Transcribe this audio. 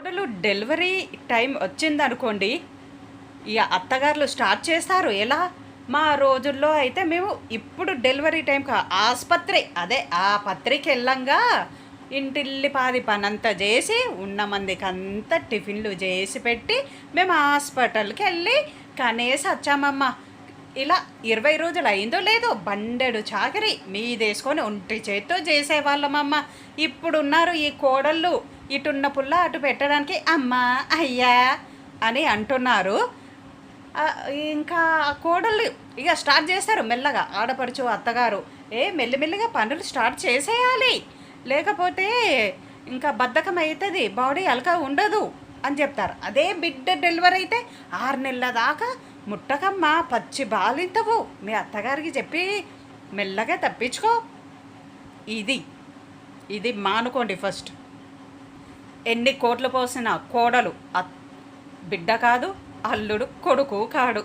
కోడలు delivery time వచ్చిందనుకోండి ఇక అత్తగారులు స్టార్ట్ చేస్తారు. ఎలా? మా రోజుల్లో అయితే మేము ఇప్పుడు డెలివరీ టైంకి ఆసుపత్రి అదే ఆ పత్రిక వెళ్ళంగా ఇంటిల్లి పాది పనంతా చేసి ఉన్న మందికి అంతా టిఫిన్లు చేసి పెట్టి మేము హాస్పిటల్కి వెళ్ళి కనేసి వచ్చామమ్మ. ఇలా ఇరవై రోజులు అయిందో లేదో బండెడు చాకరి మీదేసుకొని ఒంటి చేత్తో చేసేవాళ్ళమమ్మ. ఇప్పుడున్నారు ఈ కోడళ్ళు. ఇటున్న పుల్ల అటు పెట్టడానికి అమ్మా అయ్యా అని అంటున్నారు. ఇంకా కోడలు కోడళ్ళు ఇక స్టార్ట్ చేస్తారు మెల్లగా. ఆడపడుచు అత్తగారు ఏ మెల్లిమెల్లిగా పనులు స్టార్ట్ చేసేయాలి. లేకపోతే ఇంకా బద్ధకం అవుతుంది బాడీ అలక ఉండదు. అని చెప్తారు. అదే బిడ్డ డెలివరీ అయితే ఆరు నెలల దాకా ముట్టకమ్మా పచ్చి బాలింతవు. మీ అత్తగారికి చెప్పి మెల్లగా తప్పించుకో. ఇది ఇది మానుకోండి ఫస్ట్. ఎన్ని కోట్లు పోసిన కోడలు బిడ్డ కాదు అల్లుడు కొడుకు కాడు.